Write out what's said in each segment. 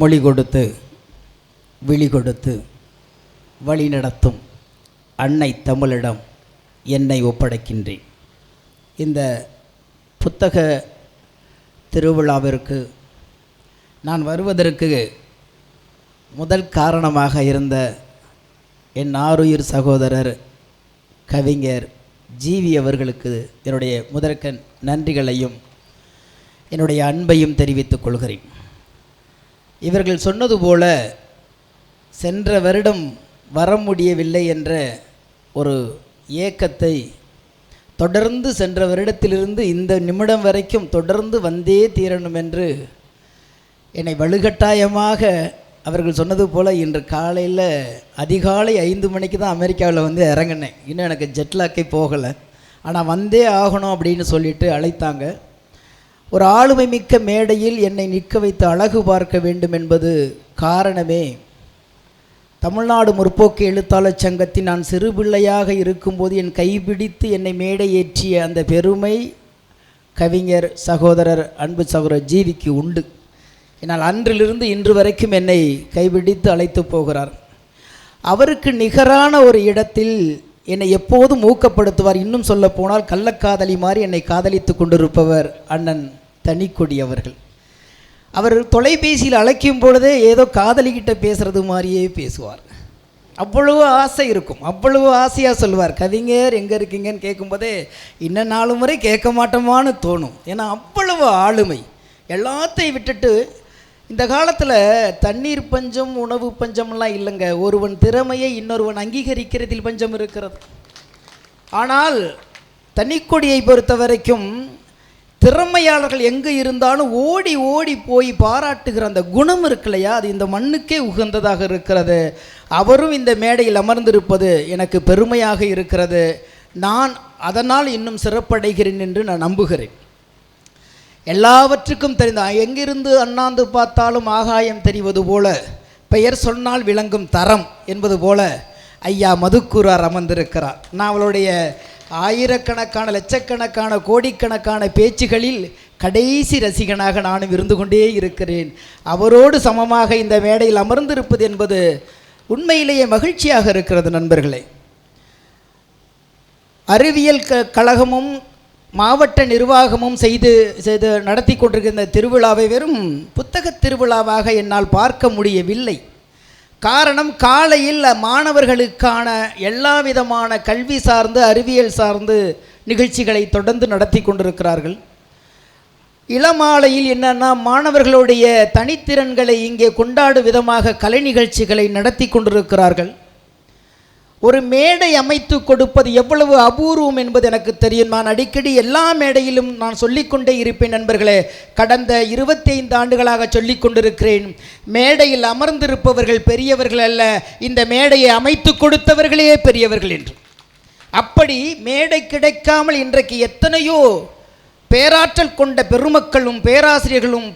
மொழி கொடுத்து விழி கொடுத்து வழி நடத்தும் அன்னை தமிழிடம் என்னை ஒப்படைக்கின்றேன். இந்த புத்தக திருவிழாவிற்கு நான் வருவதற்கு முதல் காரணமாக இருந்த என் ஆருயிர் சகோதரர் கவிஞர் ஜீவி அவர்களுக்கு என்னுடைய முதற்கண் நன்றிகளையும் என்னுடைய அன்பையும் தெரிவித்துக் கொள்கிறேன். இவர்கள் சொன்னது போல சென்ற வருடம் வர முடியவில்லை என்ற ஒரு ஏக்கத்தை தொடர்ந்து சென்ற வருடத்திலிருந்து இந்த நிமிடம் வரைக்கும் தொடர்ந்து வந்தே தீரணும் என்று என்னை வலுக்கட்டாயமாக அவர்கள் சொன்னது போல் இன்று காலையில் அதிகாலை ஐந்து மணிக்கு தான் அமெரிக்காவில் வந்து இறங்கினேன். இன்னும் எனக்கு ஜெட்லாக்கே போகலை. ஆனால் வந்தே ஆகணும் அப்படின்னு சொல்லிட்டு அழைத்தாங்க. ஒரு ஆளுமை மிக்க மேடையில் என்னை நிற்க வைத்து அழகு பார்க்க வேண்டும் என்பது காரணமே. தமிழ்நாடு முற்போக்கு எழுத்தாளர் சங்கத்தின் நான் சிறு பிள்ளையாக இருக்கும்போது என் கைபிடித்து என்னை மேடை ஏற்றிய அந்த பெருமை கவிஞர் சகோதரர் அன்பு சகோதரர் ஜீவிக்கு உண்டு. என்னால் அன்றிலிருந்து இன்று வரைக்கும் என்னை கைபிடித்து அழைத்து போகிறார். அவருக்கு நிகரான ஒரு இடத்தில் என்னை எப்போதும் ஊக்கப்படுத்துவார். இன்னும் சொல்ல போனால் கள்ளக்காதலி மாதிரி என்னை காதலித்து கொண்டிருப்பவர் அண்ணன் தனிக்கொடி அவர்கள். அவர் தொலைபேசியில் அழைக்கும் பொழுதே ஏதோ காதலிக்கிட்ட பேசுகிறது மாதிரியே பேசுவார். அவ்வளவு ஆசை இருக்கும். அவ்வளவு ஆசையாக சொல்லுவார். கவிஞர் எங்கே இருக்கீங்கன்னு கேட்கும்போதே இன்னும் நாலு முறை கேட்க மாட்டோமான்னு தோணும். ஏன்னா அவ்வளவு ஆளுமை. எல்லாத்தையும் விட்டுட்டு இந்த காலத்தில் தண்ணீர் பஞ்சம் உணவு பஞ்சம்லாம் இல்லைங்க. ஒருவன் திறமையை இன்னொருவன் அங்கீகரிக்கிறதில் பஞ்சம் இருக்கிறது. ஆனால் தனிக்கொடியை பொறுத்த வரைக்கும் திறமையாளர்கள் எங்கே இருந்தாலும் ஓடி ஓடி போய் பாராட்டுகிற அந்த குணம் இருக்கு இல்லையா அது இந்த மண்ணுக்கே உகந்ததாக இருக்கிறது. அவரும் இந்த மேடையில் அமர்ந்திருப்பது எனக்கு பெருமையாக இருக்கிறது. நான் அதனால் இன்னும் சிறப்படைகிறேன் என்று நான் நம்புகிறேன். எல்லாவற்றுக்கும் தெரிந்த எங்கிருந்து அண்ணாந்து பார்த்தாலும் ஆகாயம் தெரிவது போல பெயர் சொன்னால் விளங்கும் தரம் என்பது போல ஐயா மதுக்கூரார் அமர்ந்திருக்கிறார். நான் அவளுடைய ஆயிரக்கணக்கான லட்சக்கணக்கான கோடிக்கணக்கான பேச்சுகளில் கடைசி ரசிகனாக நானும் இருந்து கொண்டே இருக்கிறேன். அவரோடு சமமாக இந்த மேடையில் அமர்ந்திருப்பது என்பது உண்மையிலேயே மகிழ்ச்சியாக இருக்கிறது நண்பர்களே. அறிவியல் க கழகமும் மாவட்ட நிர்வாகமும் செய்து செய்து நடத்தி கொண்டிருக்கிற திருவிழாவை வெறும் புத்தக திருவிழாவாக என்னால் பார்க்க முடியவில்லை. காரணம் காலையில் மாணவர்களுக்கான எல்லா விதமான கல்வி சார்ந்து அறிவியல் சார்ந்து நிகழ்ச்சிகளை தொடர்ந்து நடத்தி கொண்டிருக்கிறார்கள். இளமாலையில் என்னன்னா மாணவர்களுடைய தனித்திறன்களை இங்கே கொண்டாடும் விதமாக கலை நிகழ்ச்சிகளை நடத்தி கொண்டிருக்கிறார்கள். ஒரு மேடை அமைத்து கொடுப்பது எவ்வளவு அபூர்வம் என்பது எனக்கு தெரியும். நான் அடிக்கடி எல்லா மேடையிலும் நான் சொல்லிக்கொண்டே இருப்பேன் நண்பர்களே. கடந்த இருபத்தைந்து ஆண்டுகளாக சொல்லிக் கொண்டிருக்கிறேன். மேடையில் அமர்ந்திருப்பவர்கள் பெரியவர்கள் அல்ல. இந்த மேடையை அமைத்து கொடுத்தவர்களே பெரியவர்கள் என்று. அப்படி மேடை கிடைக்காமல் இன்றைக்கு எத்தனையோ பேராற்றல் கொண்ட பெருமக்களும் பேராசிரியர்களும்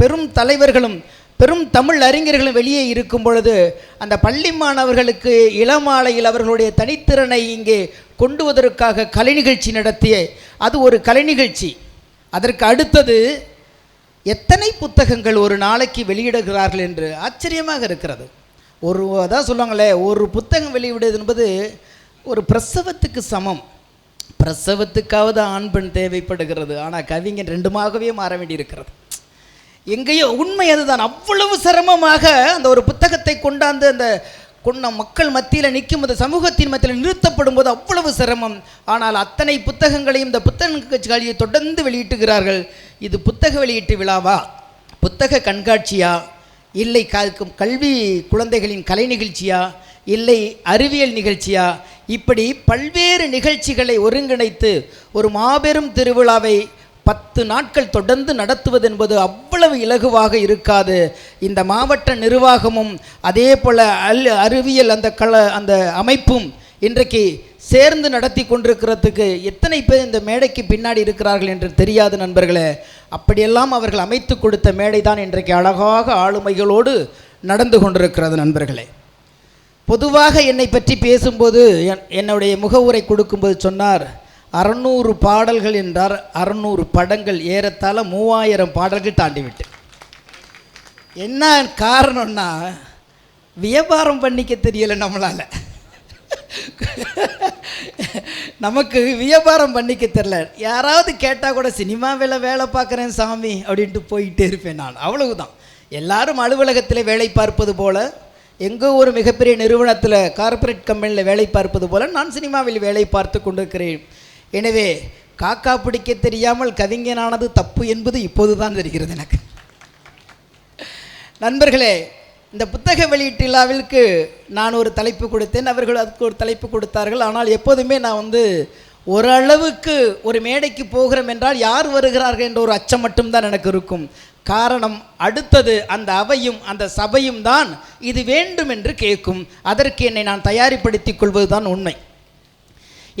பெரும் தலைவர்களும் பெரும் தமிழ் அறிஞர்களும் வெளியே இருக்கும் பொழுது அந்த பள்ளி மாணவர்களுக்கு இளமாலையில் அவர்களுடைய தனித்திறனை இங்கே கொண்டுவதற்காக கலை நிகழ்ச்சி நடத்திய அது ஒரு கலை நிகழ்ச்சி. அதற்கு அடுத்தது எத்தனை புத்தகங்கள் ஒரு நாளைக்கு வெளியிடுகிறார்கள் என்று ஆச்சரியமாக இருக்கிறது. ஒரு அதான் சொல்லுவாங்களே ஒரு புத்தகம் வெளியிடுவது என்பது ஒரு பிரசவத்துக்கு சமம். பிரசவத்துக்காவது ஆண் பெண் தேவைப்படுகிறது. ஆனால் கவிஞன் ரெண்டுமாகவே மாற வேண்டியிருக்கிறது. எங்கேயோ உண்மை அதுதான். அவ்வளவு சிரமமாக அந்த ஒரு புத்தகத்தை கொண்டாந்து அந்த கொண்ட மக்கள் மத்தியில் நிற்கும் அந்த சமூகத்தின் மத்தியில் நிறுத்தப்படும் போது அவ்வளவு சிரமம். ஆனால் அத்தனை புத்தகங்களையும் இந்த புத்தக கட்சிகளியை தொடர்ந்து வெளியிட்டுகிறார்கள். இது புத்தக வெளியீட்டு விழாவா? புத்தக கண்காட்சியா? இல்லை காக்கும் கல்வி குழந்தைகளின் கலை நிகழ்ச்சியா? இல்லை அறிவியல் நிகழ்ச்சியா? இப்படி பல்வேறு நிகழ்ச்சிகளை ஒருங்கிணைத்து ஒரு மாபெரும் திருவிழாவை பத்து நாட்கள் தொடர்ந்து நடத்துவது என்பது அவ்வளவு இலகுவாக இருக்காது. இந்த மாவட்ட நிர்வாகமும் அதே போல் அல் அறிவியல் அந்த கல அந்த அமைப்பும் இன்றைக்கு சேர்ந்து நடத்தி கொண்டிருக்கிறதுக்கு எத்தனை பேர் இந்த மேடைக்கு பின்னாடி இருக்கிறார்கள் என்று தெரியாது நண்பர்களே. அப்படியெல்லாம் அவர்கள் அமைத்து கொடுத்த மேடை தான் இன்றைக்கு அழகாக ஆளுமைகளோடு நடந்து கொண்டிருக்கிறது நண்பர்களே. பொதுவாக என்னை பற்றி பேசும்போது என்- என்னுடைய முகவுரை கொடுக்கும்போது சொன்னார் அறநூறு பாடல்கள் என்றார். அறநூறு படங்கள் ஏறத்தாழ மூவாயிரம் பாடல்கள் தாண்டிவிட்டு. என்ன காரணம்னா வியாபாரம் பண்ணிக்க தெரியலை நம்மளால். நமக்கு வியாபாரம் பண்ணிக்க தெரியல. யாராவது கேட்டால் கூட சினிமாவில் வேலை பார்க்குறேன் சாமி அப்படின்ட்டு போயிட்டே இருப்பேன் நான். அவ்வளவுதான். எல்லாரும் அலுவலகத்தில் வேலை பார்ப்பது போல் எங்கோ ஒரு மிகப்பெரிய நிறுவனத்தில் கார்ப்பரேட் கம்பெனியில் வேலை பார்ப்பது போல் நான் சினிமாவில் வேலை பார்த்து கொண்டிருக்கிறேன். எனவே காக்கா பிடிக்க தெரியாமல் கவிஞனானது தப்பு என்பது இப்போது தான் தெரிகிறது எனக்கு. நண்பர்களே இந்த புத்தக வெளியீட்டு விழாவிற்கு நான் ஒரு தலைப்பு கொடுத்தேன். அவர்கள் அதுக்கு ஒரு தலைப்பு கொடுத்தார்கள். ஆனால் எப்போதுமே நான் வந்து ஓரளவுக்கு ஒரு மேடைக்கு போகிறோம் என்றால் யார் வருகிறார்கள் என்ற ஒரு அச்சம் மட்டும்தான் எனக்கு இருக்கும். காரணம் அடுத்தது அந்த அவையும் அந்த சபையும் தான் இது வேண்டும் என்று கேட்கும். அதற்கு என்னை நான் தயாரிப்படுத்திக் கொள்வது தான் உண்மை.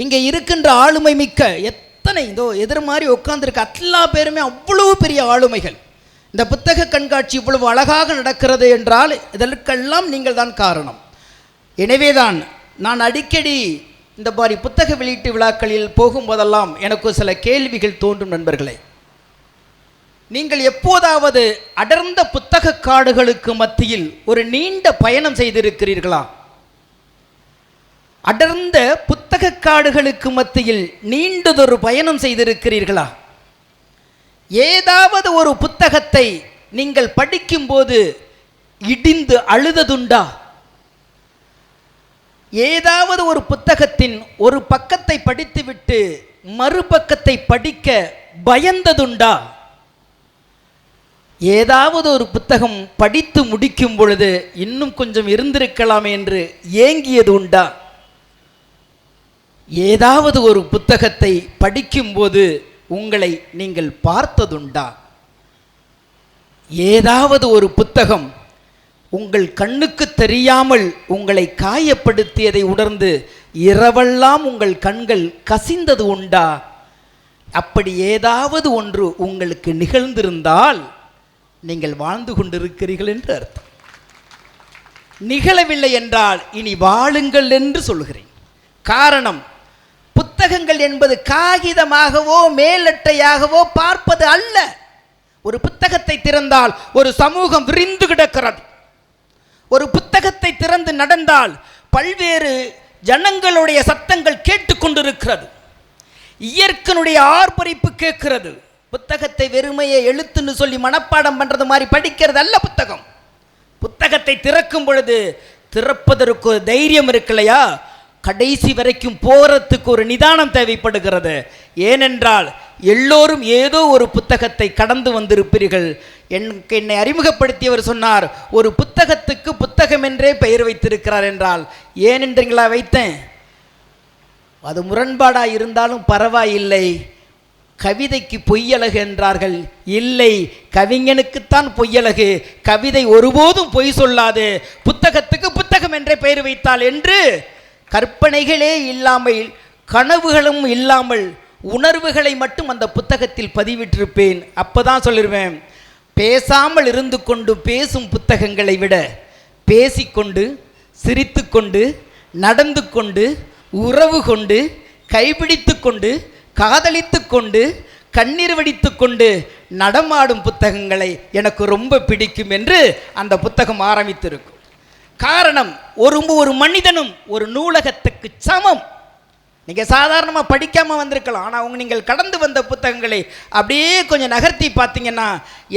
இங்கே இருக்கின்ற ஆளுமை மிக்க எத்தனை இதோ எதிர் மாதிரி உட்கார்ந்திருக்க எல்லா பேருமே அவ்வளவு பெரிய ஆளுமைகள். இந்த புத்தக கண்காட்சி இவ்வளவு அழகாக நடக்கிறது என்றால் இதற்கெல்லாம் நீங்கள் தான் காரணம். எனவேதான் நான் அடிக்கடி இந்த மாதிரி புத்தக வெளியீட்டு விழாக்களில் போகும்போதெல்லாம் எனக்கு சில கேள்விகள் தோன்றும் நண்பர்களே. நீங்கள் எப்போதாவது அடர்ந்த புத்தக காடுகளுக்கு மத்தியில் ஒரு நீண்ட பயணம் செய்திருக்கிறீர்களா? அடர்ந்த வர்த்தக காடுகளுக்கு மத்தியில் நீண்டதொரு பயணம் செய்திருக்கிறீர்களா? ஏதாவது ஒரு புத்தகத்தை நீங்கள் படிக்கும்போது இடிந்து அழுததுண்டா? ஏதாவது ஒரு புத்தகத்தின் ஒரு பக்கத்தை படித்துவிட்டு மறுபக்கத்தை படிக்க பயந்ததுண்டா? ஏதாவது ஒரு புத்தகம் படித்து முடிக்கும் பொழுது இன்னும் கொஞ்சம் இருந்திருக்கலாம் என்று ஏங்கியது உண்டா ஏதாவது ஒரு புத்தகத்தை படிக்கும்போது உங்களை நீங்கள் பார்த்ததுண்டா? ஏதாவது ஒரு புத்தகம் உங்கள் கண்ணுக்கு தெரியாமல் உங்களை காயப்படுத்தியதை உணர்ந்து இரவெல்லாம் உங்கள் கண்கள் கசிந்தது உண்டா? அப்படி ஏதாவது ஒன்று உங்களுக்கு நிகழ்ந்திருந்தால் நீங்கள் வாழ்ந்து கொண்டிருக்கிறீர்கள் என்று அர்த்தம். நிகழவில்லை என்றால் இனி வாழுங்கள் என்று சொல்கிறேன் காரணம் புத்தகங்கள் என்பது காகிதமாகவோ மேலட்டையாகவோ பார்ப்பது அல்ல. ஒரு புத்தகத்தை திறந்தால் ஒரு சமூகம் விரிந்து கிடக்கிறது. ஒரு புத்தகத்தை திறந்து நடந்தால் பல்வேறு ஜனங்களுடைய சத்தங்கள் கேட்டுக்கொண்டிருக்கிறது இயற்கனுடைய ஆர்ப்பரிப்பு கேட்கிறது. புத்தகத்தை வெறுமையை எழுத்துன்னு சொல்லி மனப்பாடம் பண்றது மாதிரி படிக்கிறது அல்ல புத்தகம். புத்தகத்தை திறக்கும் பொழுது திறப்பதற்கு ஒரு தைரியம் இருக்கு இல்லையா கடைசி வரைக்கும் போகிறதுக்கு ஒரு நிதானம் தேவைப்படுகிறது. ஏனென்றால் எல்லோரும் ஏதோ ஒரு புத்தகத்தை கடந்து வந்திருப்பீர்கள். எனக்கு என்னை அறிமுகப்படுத்தியவர் சொன்னார் ஒரு புத்தகத்துக்கு புத்தகம் என்றே பெயர் வைத்திருக்கிறார் என்றால் ஏனென்றீங்களா வைத்தேன்? அது முரண்பாடாக இருந்தாலும் பரவாயில்லை. கவிதைக்கு பொய்யழகு என்றார்கள். இல்லை கவிஞனுக்குத்தான் பொய்யழகு. கவிதை ஒருபோதும் பொய் சொல்லாது. புத்தகத்துக்கு புத்தகம் என்றே பெயர் வைத்தால் என்று கற்பனைகளே இல்லாமல் கனவுகளும் இல்லாமல் உணர்வுகளை மட்டும் அந்த புத்தகத்தில் பதிவிட்டிருப்பேன். அப்பதான் சொல்லிடுவேன் பேசாமல் இருந்து கொண்டு பேசும் புத்தகங்களை விட பேசிக்கொண்டு சிரித்துக்கொண்டு நடந்து கொண்டு உறவு கொண்டு கைபிடித்து கொண்டு காதலித்து கொண்டு கண்ணீர் வடித்து கொண்டு நடமாடும் புத்தகங்களை எனக்கு ரொம்ப பிடிக்கும் என்று அந்த புத்தகம் ஆரம்பித்திருக்கும். காரணம் ஒரு ஒரு மனிதனும் ஒரு நூலகத்துக்கு சமம். நீங்கள் சாதாரணமாக படிக்காமல் வந்திருக்கலாம். ஆனால் அவங்க நீங்கள் கடந்து வந்த புத்தகங்களை அப்படியே கொஞ்சம் நகர்த்தி பார்த்தீங்கன்னா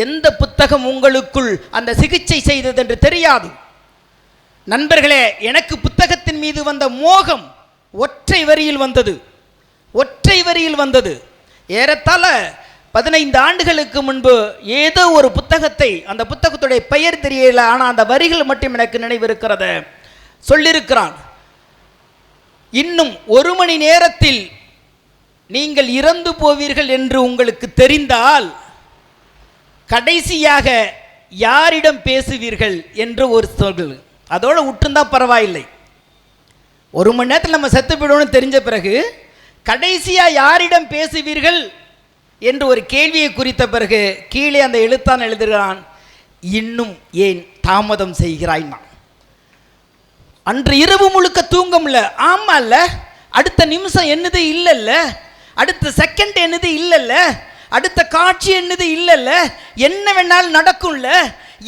எந்த புத்தகம் உங்களுக்குள் அந்த சிகிச்சை செய்தது என்று தெரியாது. நண்பர்களே எனக்கு புத்தகத்தின் மீது வந்த மோகம் ஒற்றை வரியில் வந்தது. ஒற்றை வரியில் வந்தது. ஏறத்தாழ பதினைந்து ஆண்டுகளுக்கு முன்பு ஏதோ ஒரு புத்தகத்தை அந்த புத்தகத்துடைய பெயர் தெரியல ஆனால் அந்த வரிகள் மட்டும் எனக்கு நினைவிருக்கிறது. சொல்லியிருக்கிறான் இன்னும் ஒரு மணி நேரத்தில் நீங்கள் இறந்து போவீர்கள் என்று உங்களுக்கு தெரிந்தால் கடைசியாக யாரிடம் பேசுவீர்கள்? என்று ஒரு சொல். அதோடு விட்டுருந்தா பரவாயில்லை. ஒரு மணி நேரத்தில் நம்ம செத்து போயிடுவோம்னு தெரிஞ்ச பிறகு கடைசியாக யாரிடம் பேசுவீர்கள்? என்று ஒரு கேள்வியை குறித்த பிறகு கீழே அந்த எழுத்தான் எழுதுகிறான் இன்னும் ஏன் தாமதம் செய்கிறாய்னா அன்று இரவு முழுக்க தூங்கம்ல ஆமால்ல அடுத்த நிமிஷம் என்னது இல்லைல்ல அடுத்த செகண்ட் என்னது இல்லைல்ல அடுத்த காட்சி என்னது இல்லைல்ல என்ன வேணாலும் நடக்கும்ல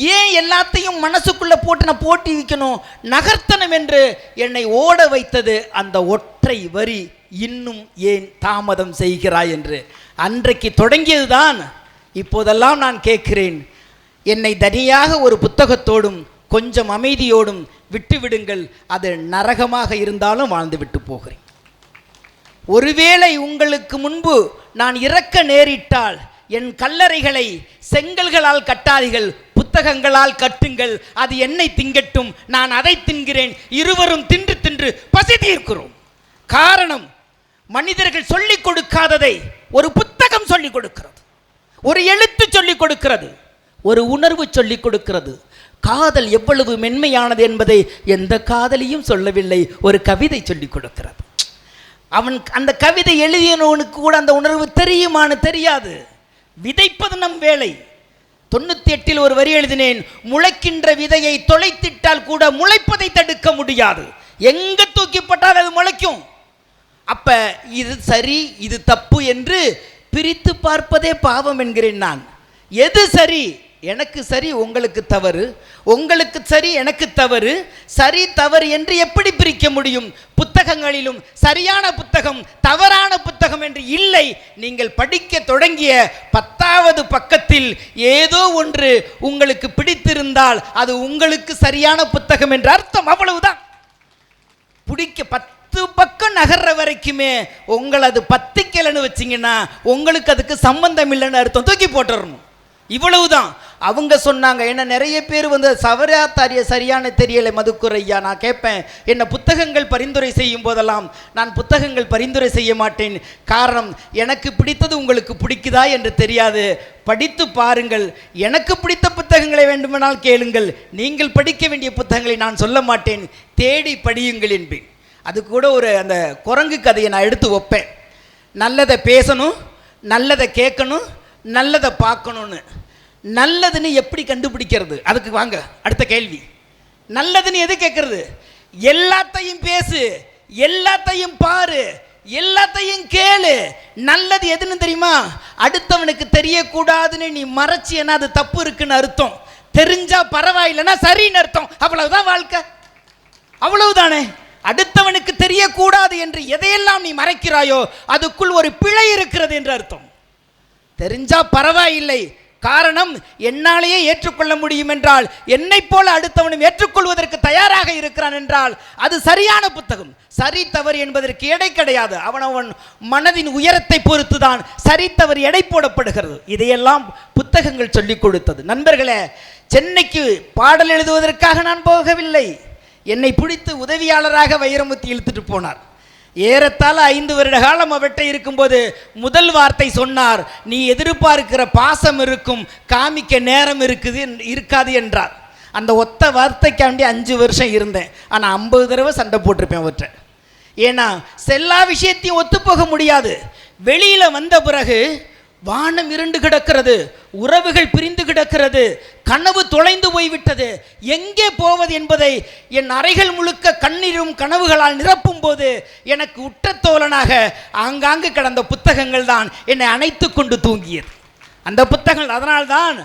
ஏன் எல்லாத்தையும் மனசுக்குள்ளே போட்டு நான் போட்டி வைக்கணும் நகர்த்தனம் என்று என்னை ஓட வைத்தது அந்த ஒற்றை வரி. இன்னும் ஏன் தாமதம் செய்கிறாய் என்று? அன்றைக்கு தொடங்கியதுதான். இப்போதெல்லாம் நான் கேட்கிறேன். என்னை தனியாக ஒரு புத்தகத்தோடும் கொஞ்சம் அமைதியோடும் விட்டுவிடுங்கள். அது நரகமாக இருந்தாலும் வாழ்ந்து விட்டு போகிறேன். ஒருவேளை உங்களுக்கு முன்பு நான் இறக்க நேரிட்டால் என் கல்லறைகளை செங்கல்களால் கட்டாதீர்கள் புத்தகங்களால் கட்டுங்கள். அது என்னை திங்கட்டும். நான் அதை தின்கிறேன். இருவரும் தின்று தின்று பசி தீர்க்கிறோம். காரணம் மனிதர்கள் சொல்லிக் கொடுக்காததை ஒரு புத்தகம் சொல்லிக் கொடுக்கிறது. ஒரு எழுத்து சொல்லிக் கொடுக்கிறது. ஒரு உணர்வு சொல்லிக் கொடுக்கிறது. காதல் எவ்வளவு மென்மையானது என்பதை எந்த காதலியும் சொல்லவில்லை. ஒரு கவிதை சொல்லிக் கொடுக்கிறது. அவன் அந்த கவிதை எழுதியவனுக்கு கூட அந்த உணர்வு தெரியுமான்னு தெரியாது. விதைப்பது நம் வேலை. தொண்ணூத்தி எட்டில் ஒரு வரி எழுதினேன் முளைக்கின்ற விதையை தொலைத்திட்டால் கூட முளைப்பதை தடுக்க முடியாது. எங்க தூக்கிப்பட்டால் அது முளைக்கும்? அப்ப இது சரி இது தப்பு என்று பிரித்து பார்ப்பதே பாவம் என்கிறேன் நான். எது சரி? எனக்கு சரி உங்களுக்கு தவறு. உங்களுக்கு சரி எனக்கு தவறு. சரி தவறு என்று எப்படி பிரிக்க முடியும்? புத்தகங்களிலும் சரியான புத்தகம் தவறான புத்தகம் என்று இல்லை. நீங்கள் படிக்க தொடங்கிய பத்தாவது பக்கத்தில் ஏதோ ஒன்று உங்களுக்கு பிடித்திருந்தால் அது உங்களுக்கு சரியான புத்தகம் என்று அர்த்தம் அவ்வளவுதான். பிடிக்க பத்து பக்கம் நகர்ற வரைக்குமே உங்களை அது பத்திக்கலைன்னு வச்சிங்கன்னா உங்களுக்கு அதுக்கு சம்பந்தம் இல்லைன்னு அர்த்தம். தூக்கி போட்டுடணும் இவ்வளவுதான். அவங்க சொன்னாங்க என்ன நிறைய பேர் வந்து சவரா தாரிய சரியான தெரியலை மதுக்குறையா நான் கேட்பேன். என்னை புத்தகங்கள் பரிந்துரை செய்யும் போதெல்லாம் நான் புத்தகங்கள் பரிந்துரை செய்ய மாட்டேன். காரணம் எனக்கு பிடித்தது உங்களுக்கு பிடிக்குதா என்று தெரியாது. படித்து பாருங்கள். எனக்கு பிடித்த புத்தகங்களை வேண்டுமானால் கேளுங்கள். நீங்கள் படிக்க வேண்டிய புத்தகங்களை நான் சொல்ல மாட்டேன். தேடி படியுங்கள் என்பேன். அது கூட ஒரு அந்த குரங்கு கதையை நான் எடுத்து வைப்பேன். நல்லதை பேசணும் நல்லதை கேட்கணும் நல்லதை பார்க்கணும்னு. நல்லதுன்னு எப்படி கண்டுபிடிக்கிறது? அதுக்கு வாங்க அடுத்த கேள்வி. நல்லதுன்னு எது கேட்கறது? எல்லாத்தையும் பேசு எல்லாத்தையும் பாரு எல்லாத்தையும் கேளு. நல்லது எதுன்னு தெரியுமா? அடுத்தவனுக்கு தெரியக்கூடாதுன்னு நீ மறைச்சியன்னா அது தப்பு இருக்குன்னு அர்த்தம். தெரிஞ்சா பரவாயில்லைன்னா சரின்னு அர்த்தம். அவ்வளவுதான் வாழ்க்கை. அவ்வளவுதானே? அடுத்தவனுக்கு தெரியக்கூடாது என்று எதையெல்லாம் நீ மறைக்கிறாயோ அதுக்குள் ஒரு பிழை இருக்கிறது என்று அர்த்தம். தெரிஞ்சா பரவாயில்லை. காரணம் என்னாலேயே ஏற்றுக்கொள்ள முடியும் என்றால் என்னைப் போல அடுத்தவனும் ஏற்றுக்கொள்வதற்கு தயாராக இருக்கிறான் என்றால் அது சரியான புத்தகம். சரி தவறு என்பதற்கு எடை கிடையாது. அவன் அவன் மனதின் உயரத்தை பொறுத்துதான் சரி தவறு எடை போடப்படுகிறது. இதையெல்லாம் புத்தகங்கள் சொல்லிக் கொடுத்தது. நண்பர்களே சென்னைக்கு பாடல் எழுதுவதற்காக நான் போகவில்லை. என்னை பிடித்து உதவியாளராக வைரமுத்தி இழுத்துட்டு போனார். ஏறத்தாழ ஐந்து வருட காலம் அவர்கிட்ட இருக்கும்போது முதல் வார்த்தை சொன்னார் நீ எதிர்பார்க்கிற பாசம் இருக்கும் காமிக்க நேரம் இருக்குது இருக்காது என்றார். அந்த ஒத்த வார்த்தைக்காண்டி அஞ்சு வருஷம் இருந்தேன். ஆனால் ஐம்பது தடவை சண்டை போட்டிருப்பேன் அவற்றை ஏன்னா எல்லா விஷயத்தையும் ஒத்துப்போக முடியாது. வெளியில் வந்த பிறகு வானம் இருண்டு கிடக்கிறது உறவுகள் பிரிந்து கிடக்கிறது கனவு தொலைந்து போய்விட்டது. எங்கே போவது என்பதை என் அறைகள் முழுக்க கண்ணீரும் கனவுகளால் நிரப்பும் போது எனக்கு உற்ற தோழனாக ஆங்காங்கு கிடந்த புத்தகங்கள் தான் என்னை அணைத்து கொண்டு தூங்கியது. அந்த புத்தகங்கள் அதனால்தான்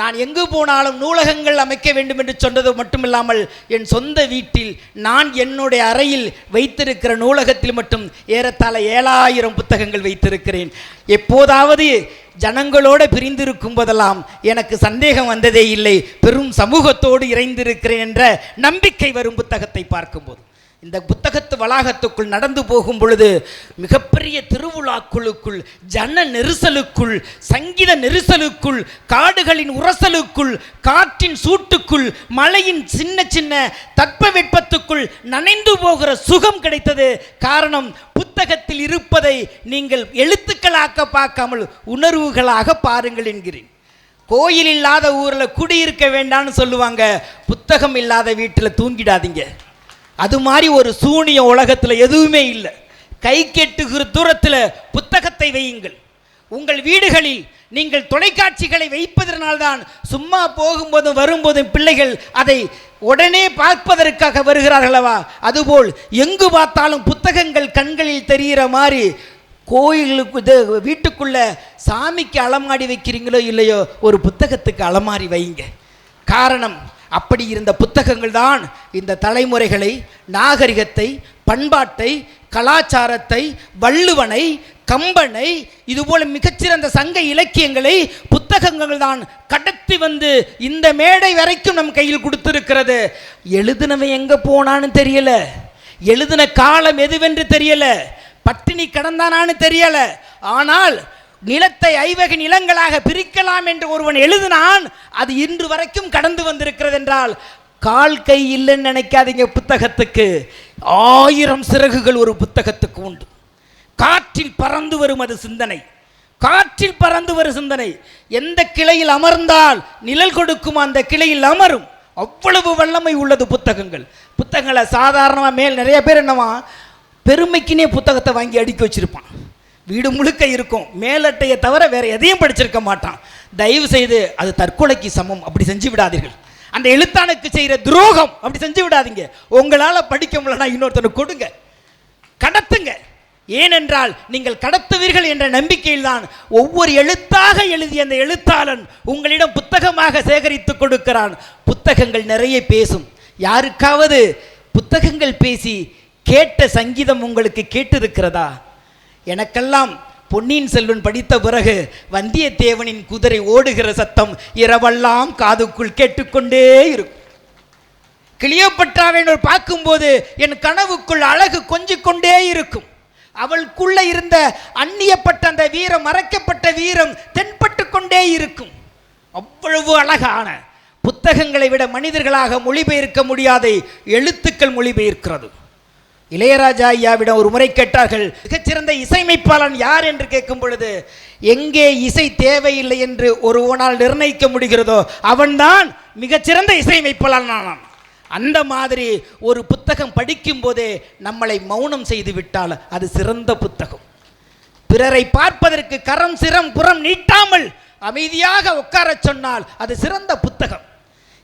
நான் எங்கு போனாலும் நூலகங்கள் அமைக்க வேண்டும் என்று சொன்னது மட்டுமில்லாமல் என் சொந்த வீட்டில் நான் என்னுடைய அறையில் வைத்திருக்கிற நூலகத்தில் மட்டும் ஏறத்தாழ ஏழாயிரம் புத்தகங்கள் வைத்திருக்கிறேன். எப்போதாவது ஜனங்களோடு பிரிந்திருக்கும் போதெல்லாம் எனக்கு சந்தேகம் வந்ததே இல்லை. பெரும் சமூகத்தோடு இறைந்திருக்கிறேன் என்ற நம்பிக்கை வரும் புத்தகத்தை பார்க்கும்போது. இந்த புத்தகத்து வளாகத்துக்குள் நடந்து போகும் பொழுது மிகப்பெரிய திருவிழாக்குழுக்குள் ஜன நெரிசலுக்குள் சங்கீத நெரிசலுக்குள் காடுகளின் உரசலுக்குள் காற்றின் சூட்டுக்குள் மழையின் சின்ன சின்ன தட்பவெட்பத்துக்குள் நனைந்து போகிற சுகம் கிடைத்தது. காரணம் புத்தகத்தில் இருப்பதை நீங்கள் எழுத்துக்களாக பார்க்காமல் உணர்வுகளாக பாருங்கள் என்கிறேன். கோயில் இல்லாத ஊரில் குடியிருக்க வேண்டாம்னு சொல்லுவாங்க. புத்தகம் இல்லாத வீட்டில் தூங்கிடாதீங்க. அது மாதிரி ஒரு சூனிய உலகத்தில் எதுவுமே இல்லை. கை கெட்டுகிற தூரத்தில் புத்தகத்தை வையுங்கள். உங்கள் வீடுகளில் நீங்கள் தொலைக்காட்சிகளை வைப்பதனால்தான் சும்மா போகும்போதும் வரும்போதும் பிள்ளைகள் அதை உடனே பார்ப்பதற்காக வருகிறார்களவா அதுபோல் எங்கு பார்த்தாலும் புத்தகங்கள் கண்களில் தெரிகிற மாதிரி கோயிலுக்கு இது வீட்டுக்குள்ள சாமிக்கு அலமாடி வைக்கிறீங்களோ இல்லையோ ஒரு புத்தகத்துக்கு அலமாரி வைங்க. காரணம் அப்படி இருந்த புத்தகங்கள் தான் இந்த தலைமுறைகளை நாகரிகத்தை பண்பாட்டை கலாச்சாரத்தை வள்ளுவனை கம்பனை இதுபோல மிகச்சிறந்த சங்க இலக்கியங்களை புத்தகங்கள் தான் கடத்தி வந்து இந்த மேடை வரைக்கும் நம் கையில் கொடுத்திருக்கிறது. எழுதினவன் எங்கே போனான்னு தெரியல. எழுதின காலம் எதுவென்று தெரியல. பட்டினி கடந்தானான்னு தெரியல. ஆனால் நிலத்தை ஐவகை நிலங்களாக பிரிக்கலாம் என்று ஒருவன் எழுதினான் அது இன்று வரைக்கும் கடந்து வந்திருக்கிறது என்றால் கால் கை இல்லைன்னு நினைக்காதீங்க புத்தகத்துக்கு. ஆயிரம் சிறகுகள் ஒரு புத்தகத்துக்கு உண்டு. காற்றில் பறந்து வரும் அது சிந்தனை. காற்றில் பறந்து வரும் சிந்தனை. எந்த கிளையில் அமர்ந்தால் நிழல் கொடுக்கும் அந்த கிளையில் அமரும். அவ்வளவு வல்லமை உள்ளது புத்தகங்கள். புத்தகங்களை சாதாரணமாக மேல் நிறைய பேர் என்னவா பெருமைக்குனே புத்தகத்தை வாங்கி அடுக்கி வச்சிருப்பான். வீடு முழுக்க இருக்கும். மேலட்டையை தவிர வேற எதையும் படிச்சிருக்க மாட்டான். தயவு செய்து அது தற்கொலைக்கு சமம். அப்படி செஞ்சு விடாதீர்கள். அந்த எழுத்தானுக்கு செய்கிற துரோகம் அப்படி செஞ்சு விடாதீங்க. உங்களால் படிக்க முடியலன்னா இன்னொருத்தனுக்கு கொடுங்க. கடத்துங்க. ஏனென்றால் நீங்கள் கடத்துவீர்கள் என்ற நம்பிக்கையில் தான் ஒவ்வொரு எழுத்தாக எழுதிய அந்த எழுத்தாளன் உங்களிடம் புத்தகமாக சேகரித்து கொடுக்கிறான். புத்தகங்கள் நிறைய பேசும். யாருக்காவது புத்தகங்கள் பேசி கேட்ட சங்கீதம் உங்களுக்கு கேட்டிருக்கிறதா? எனக்கெல்லாம் பொன்னியின் செல்வன் படித்த பிறகு வந்தியத்தேவனின் குதிரை ஓடுகிற சத்தம் இரவெல்லாம் காதுக்குள் கேட்டுக்கொண்டே இருக்கும். கிளியோப்பற்றாவை பார்க்கும்போது என் கனவுக்குள் அழகு கொஞ்சிக் கொண்டே இருக்கும். அவளுக்குள்ள இருந்த அந்நியப்பட்ட அந்த வீரம் மறைக்கப்பட்ட வீரம் தென்பட்டு கொண்டே இருக்கும். அவ்வளவு அழகான புத்தகங்களை விட மனிதர்களாக மொழிபெயர்க்க முடியாத எழுத்துக்கள் மொழிபெயர்க்கிறது. இளையராஜா ஐயாவிடம் ஒரு முறை கேட்டார்கள் மிகச்சிறந்த இசையமைப்பாளன் யார்? என்று கேட்கும் பொழுது எங்கே இசை தேவையில்லை என்று ஒருவனால் நிர்ணயிக்க முடிகிறதோ அவன்தான் மிகச்சிறந்த இசையமைப்பாளன் ஆனான். அந்த மாதிரி ஒரு புத்தகம் படிக்கும் போதே நம்மளை மௌனம் செய்து விட்டால் அது சிறந்த புத்தகம். பிறரை பார்ப்பதற்கு கரம் சிரம் புறம் நீட்டாமல் அமைதியாக உட்காரச் சொன்னால் அது சிறந்த புத்தகம்.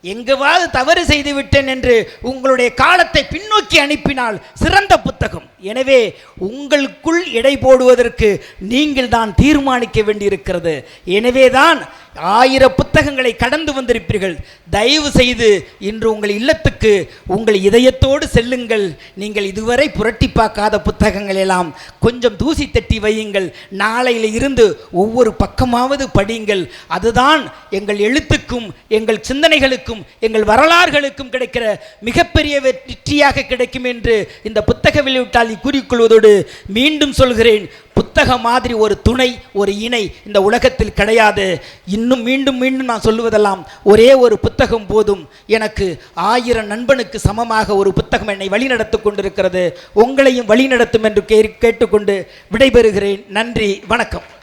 எங்குவாது தவறு செய்து விட்டேன் என்று உங்களுடைய காலத்தை பின்னோக்கி அனுப்பினால் சிறந்த புத்தகம். எனவே உங்களுக்குள் எடை போடுவதற்கு நீங்கள் தான் தீர்மானிக்க வேண்டியிருக்கிறது. எனவே தான் ஆயிர புத்தகங்களை கடந்து வந்திருப்பீர்கள். தயவு செய்து இன்று உங்கள் இல்லத்துக்கு உங்கள் இதயத்தோடு செல்லுங்கள். நீங்கள் இதுவரை புரட்டி பார்க்காத புத்தகங்கள் எல்லாம் கொஞ்சம் தூசி தட்டி வையுங்கள். நாளையில இருந்து ஒவ்வொரு பக்கமாவது படியுங்கள். அதுதான் எங்கள் எழுத்துக்கும் எங்கள் சிந்தனைகளுக்கும் எங்கள் வரலாறுகளுக்கும் கிடைக்கிற மிகப்பெரிய வெற்றியாக கிடைக்கும் என்று இந்த புத்தக வெளியிட்டாளி கூறிக்கொள்வதோடு மீண்டும் சொல்கிறேன். புத்தக மாதிரி ஒரு துணை ஒரு இணை இந்த உலகத்தில் கிடையாது. இன்னும் மீண்டும் மீண்டும் நான் சொல்லுவதெல்லாம் ஒரே ஒரு புத்தகம் போதும். எனக்கு ஆயிரம் நண்பனுக்கு சமமாக ஒரு புத்தகம் என்னை வழிநடத்து கொண்டிருக்கிறது. உங்களையும் வழிநடத்தும் என்று கேட்டுக்கொண்டு விடைபெறுகிறேன். நன்றி வணக்கம்.